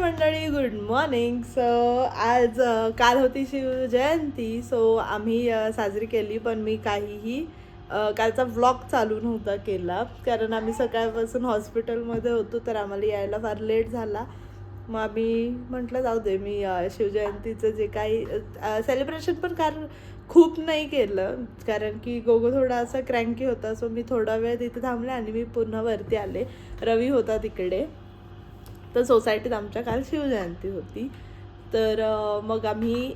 मंडळी good morning so आज काल होती शिवजयंती सो आम्ही साजरी केली पण मी काहीही कालचा व्लॉग चालू नव्हता केला. कारण आम्ही सकाळपासून हॉस्पिटलमध्ये होतो तर आम्हाला यायला फार लेट झाला. मग आम्ही म्हटलं जाऊ दे मी शिवजयंतीचं जे काही सेलिब्रेशन पण कारण खूप नाही केलं. कारण की गोगो थोडा असा क्रँकी होता सो मी थोडा वेळ तिथे थांबले आणि मी पुन्हा वरती आले. रवी होता तिकडे. तर सोसायटीत आमच्या काल शिवजयंती होती. तर मग आम्ही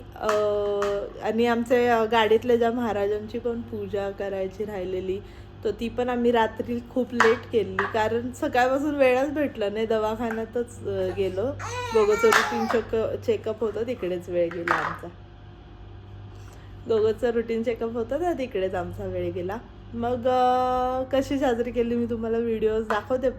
आणि आमचे गाडीतल्या ज्या महाराजांची पण पूजा करायची राहिलेली तर ती पण आम्ही रात्री खूप लेट केली. कारण सकाळपासून वेळच भेटला नाही. दवाखान्यातच गेलो. गोगोचं रुटीन चेक चेकअप होतं तिकडेच वेळ गेला आमचा. दोघंचं रुटीन चेकअप होतं तर तिकडेच आमचा वेळ गेला. मग कशी साजरी केली मी तुम्हाला व्हिडिओज दाखवते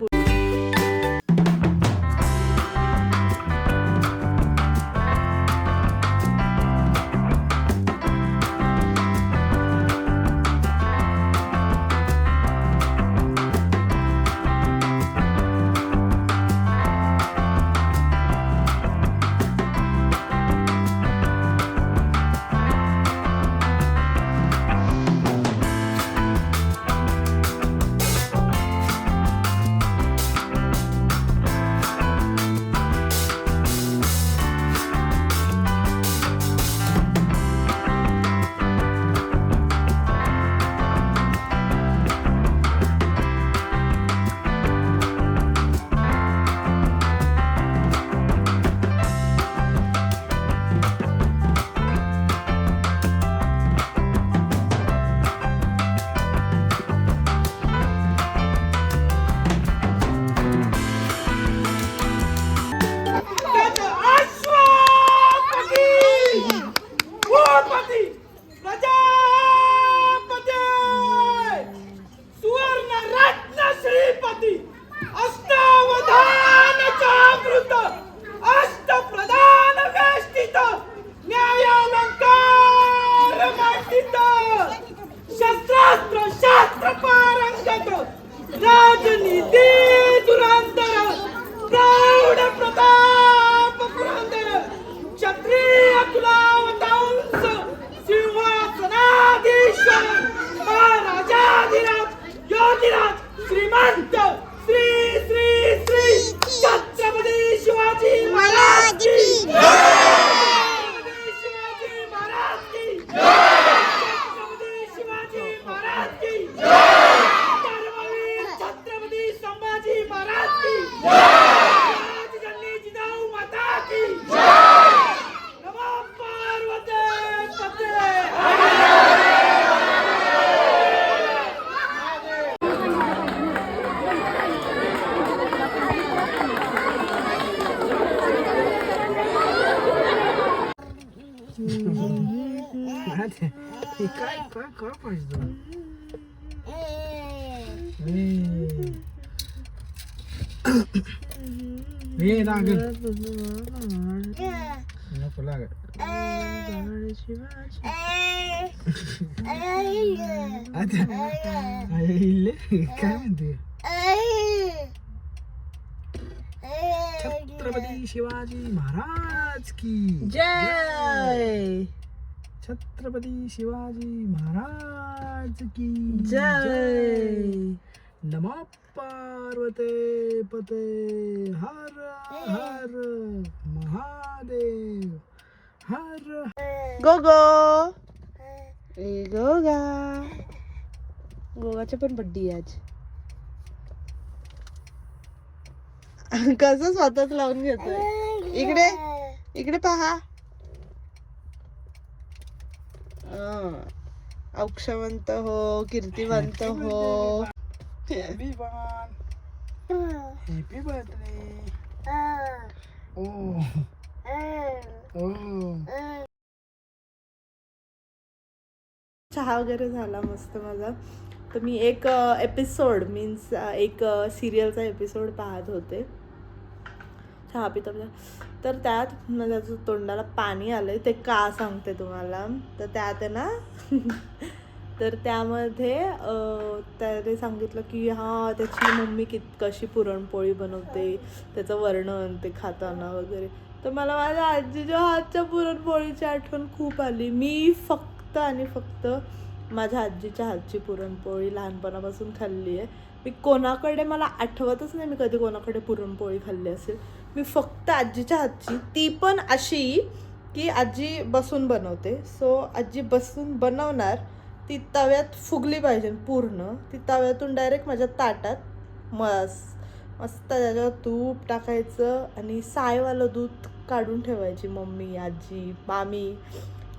काय काय काय पाहिजे हे लागल नको लागल आता आईले काय म्हणते छत्रपती शिवाजी महाराज की जय छत्रपती शिवाजी महाराज की जय! नमो पार्वते पते हर हर महादेव हर गोगो ए गोगा गोगाचे पण बड्डी आज. कसं स्वतःच लावून घेतोय? इकडे इकडे पहा. हं. औक्षवंत हो कीर्तिवंत हो. हॅपी बर्थडे ओ ओ चहा वगैरे झाला मस्त माझा. तर मी एक एपिसोड मीन्स एक सिरियलचा एपिसोड पाहत होते. चहा पिता तर त्यात म्हणजे माझ्या तोंडाला पाणी आलं ते का सांगते तुम्हाला? तर त्यात आहे ना तर त्यामध्ये त्याने सांगितलं की हां त्याची मम्मी कित कशी पुरणपोळी बनवते त्याचं वर्णन ते खाताना वगैरे. तर मला माझ्या आजीच्या हातच्या पुरणपोळीची आठवण खूप आली. मी फक्त आणि फक्त माझ्या आजीच्या हातची पुरणपोळी लहानपणापासून खाल्ली आहे मी कोणाकडे मला आठवतच नाही मी कधी कोणाकडे पुरणपोळी खाल्ली असेल. मी फक्त आजीच्या हातची ती पण अशी की आजी बसून बनवते. सो आजी बसून बनवणार ती तव्यात फुगली पाहिजे पूर्ण. ती तव्यातून डायरेक्ट माझ्या ताटात मस्त मस्त त्याच्यावर तूप टाकायचं आणि सायवालं दूध काढून ठेवायची मम्मी आजी मामी.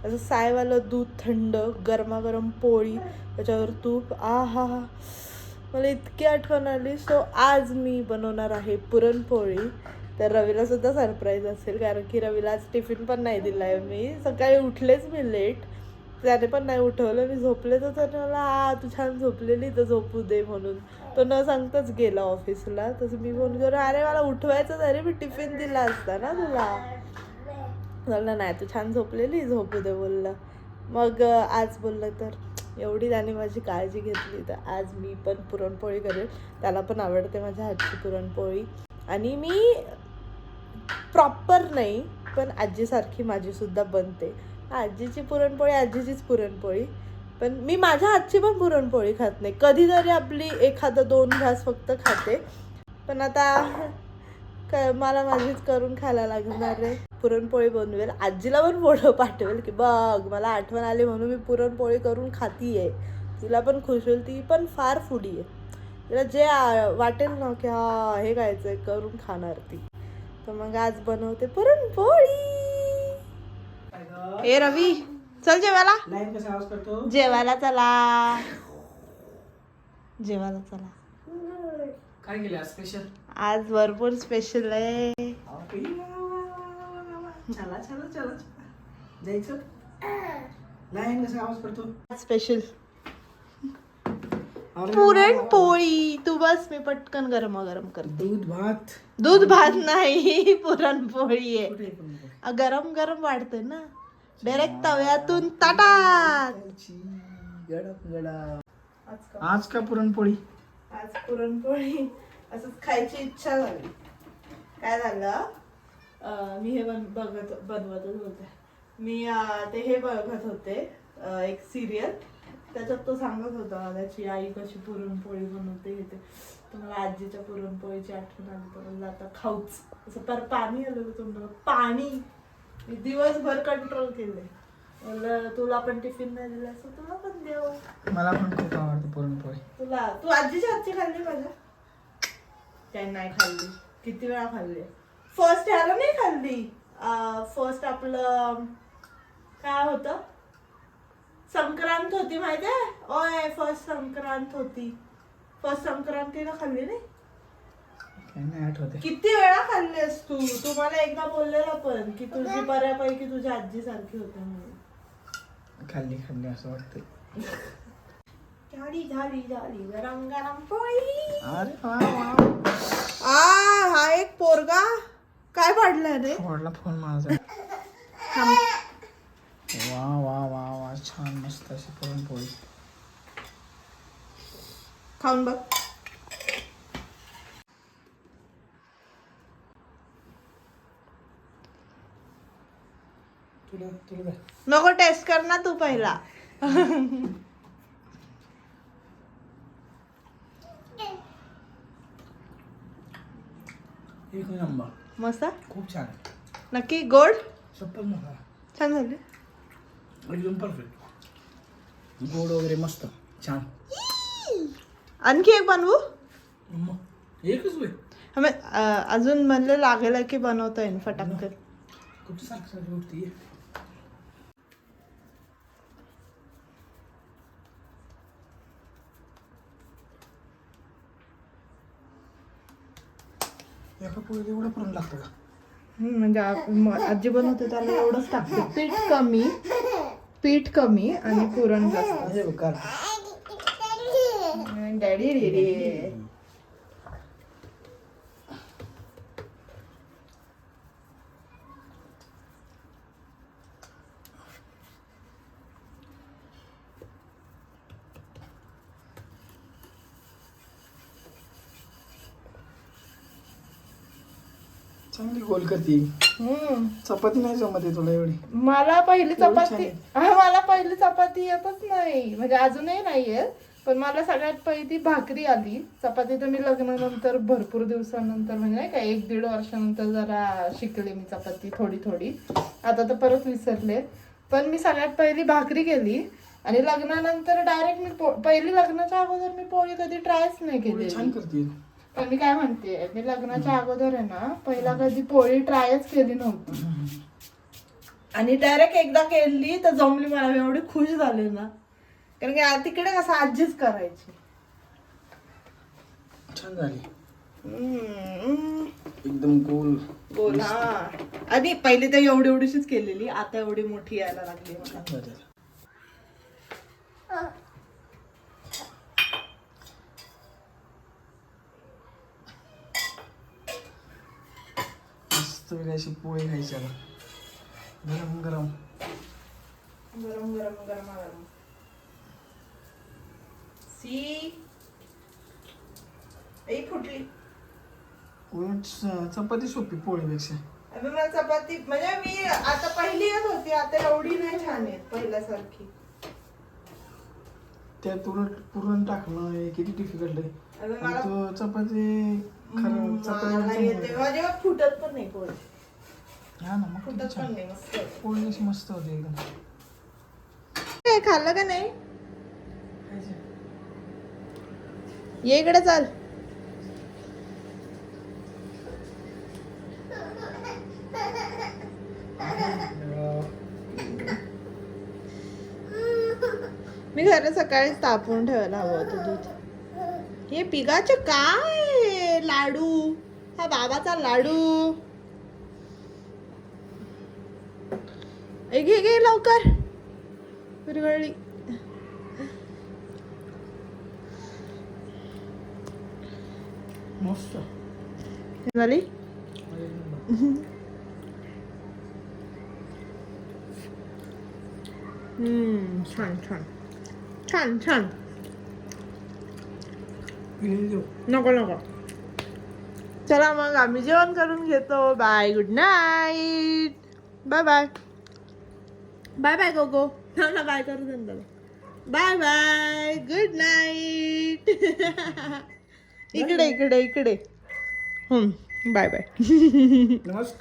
असं सायवालं दूध थंड गरमागरम पोळी त्याच्यावर तूप. आ हा हा मला इतकी आठवण आली. सो आज मी बनवणार आहे पुरणपोळी. तर रवीला सुद्धा सरप्राईज असेल कारण की रवीला आज टिफिन पण नाही दिला आहे मी. सकाळी उठलेच मी लेट त्याने पण नाही उठवलं. मी झोपले तर त्याने मला हा तू छान झोपलेली तर झोपू दे म्हणून. तो न सांगताच गेला ऑफिसला तसं मी फोन करून अरे मला उठवायचं अरे मी टिफिन दिला असता ना तुला? बोलला नाही तू छान झोपलेली झोपू दे बोलला. मग आज बोललं तर? एवढी त्याने माझी काळजी घेतली. तर आज मी पण पुरणपोळी करेल. त्याला पण आवडते माझ्या हातची पुरणपोळी. आणि मी प्रॉपर नाही पण आजीसारखी माझीसुद्धा बनते. आजीची पुरणपोळी आजीचीच पुरणपोळी. पण मी माझ्या हातची पण पुरणपोळी खात नाही. कधीतरी आपली एखादं दोन घास फक्त खाते. पण आता क मला माझीच करून खायला लागणार आहे. पुरणपोळी बनवेल आजीला पण फोटो पाठवेल की बघ मला आठवण आली म्हणून मी पुरणपोळी करून खाती आहे तिला पण खुश होईल ती पण फार फुडी आहे. तिला जे वाटेल ना की हा हे खायचं आहे करून खाणार ती. तर मग आज बनवते पुरणपोळी. ए रवी चल जेवायला. जेवायला चला. जेवायला चला. काय केलं स्पेशल आज भरपूर स्पेशल आहे. चला चला चला. जायचं लाईन कसा आवाज करतो. स्पेशल पुरणपोळी तू बस मी पटकन गरमागरम करते. दूध भात. दूध भात नाही पुरणपोळी आहे. गरम गरम वाढते ना. डायरेक्ट तव्यातून ताटात. आज का? पुरणपोळी आज पुरणपोळी असंच खायची इच्छा झाली. काय झालं? मी हे बन बघत बनवतच होते. मी ते हे बघत होते एक सिरियल त्याच्यात तो सांगत होता त्याची आई कशी पुरणपोळी बनवते हे ते. तर मला आजीच्या पुरणपोळीची आठवण आली तर आता खाऊच. असं पर पाणी आलं होतं तोंडाला पाणी. मी दिवसभर कंट्रोल केले. म्हणलं तुला पण टिफिन नाही दिला असं तुला पण देऊ मला पण खूप आवडते पुरणपोळी. तुला तू आजीच्या हातची खाल्ली माझ्या? त्याने नाही खाल्ली. किती वेळा खाल्ली? फर्स्ट ह्याला नाही खाल्ली. फर्स्ट आपलं काय होतं? संक्रांत होती माहितीये ओय फर्स्ट संक्रांत होती. फर्स्ट संक्रांतीला खाल्ली नाही? काय नाही आठवते किती वेळा खाल्लीस तू? तू मला एकदा बोललेला पण की तुझी बऱ्यापैकी तुझ्या आजी सारखी होते म्हणून. खाल्ली खाल्ली असं वाटतं झाली झाली झाली गरम गरम पोळी. अरे हा एक पोरगा. काय पाडलाय रे? आवडला फोन माझा. वा वा वा वा छान मस्त अशी पुरणपोळी. खाऊन बघ. नको टेस्ट कर ना तू पहिला. एक नंबर मस्त? खूप छान. नक्की? गोड? सप्पल मोठा छान झाले. एकदम परफेक्ट गोड वगैरे मस्त. छान. आणखी एक बनवू? मग एकच वे हमे अजून म्हणलं लागेल की बनवता येईल फटाकन कुठं सारखं सारखी एका पोळीत एवढं पुरण लागतं का? हम्म, म्हणजे आप- म- आजी बनवते त्याला एवढंच टाकते. पीठ कमी पीठ कमी आणि पुरण जास्त. हे बघ कार डॅडी रे चांगली गोल करते. हम्म. चपाती नाही जमत आहे तुला एवढी. मला पहिली एवढी चपाती हा मला पहिली चपाती येतच नाही. म्हणजे अजूनही नाही येत पण मला सगळ्यात पहिली भाकरी आली. चपाती तर मी लग्नानंतर भरपूर दिवसानंतर म्हणजे नाही का एक दीड वर्षानंतर जरा शिकले मी चपाती थोडी थोडी. आता तर परत विसरले पण मी सगळ्यात पहिली भाकरी केली. आणि लग्नानंतर डायरेक्ट मी पो- पहिली लग्नाच्या अगोदर मी पोळी कधी ट्रायच नाही केली छान करते. पण मी काय म्हणते मी लग्नाच्या अगोदर आहे ना पहिला कधी पोळी ट्रायच केली नव्हती. आणि डायरेक्ट एकदा केली तर जमली मला मी एवढी खुश झाले ना. कारण की आ- तिकडे कसं आजीच करायची. छान झाली. हम्म. एकदम गोल बोल हा. आणि पहिली तर एवढी एवढीशीच केलेली आता एवढी मोठी यायला लागली मला. छान झाली मस्त वेगळी अशी पोळी खायची आता. गरम गरम. गरम गरम गरम गरम. सी. फुटली. उलट चपाती सोपी पोळीपेक्षा. अबे मला चपाती म्हणजे मी आता पहिली येत होती आता एवढी नाही छान येत पहिल्यासारखी. त्यात उलट पुरण टाकणं हे किती डिफिकल्ट आहे. अबे आणि मला तो चपाती खरं चपाती मला चांगली येते होते. माझे मग फुटत पण नाही पोळी हा ना मग किती फुटत छान पण नाही मस्त होते. पोळी अशी मस्त होती एकदम काय खाल्लं का नाही. ये इकडे चाल मी खरं सकाळीच तापवून ठेवायला हवं होतं दूध हे पिगाचे काय लाडू. हा बाबाचा लाडू. घे घे लवकर. विरघळली मस्त. झाली? हम्म छान छान. छान छान. नको नको. चला मग आम्ही जेवण करून घेतो. Bye good night bye bye bye bye गोगो ना ना बाय करू दे बाय बाय गुड नाईट इकडे इकडे इकडे. बाय बाय नमस्कार.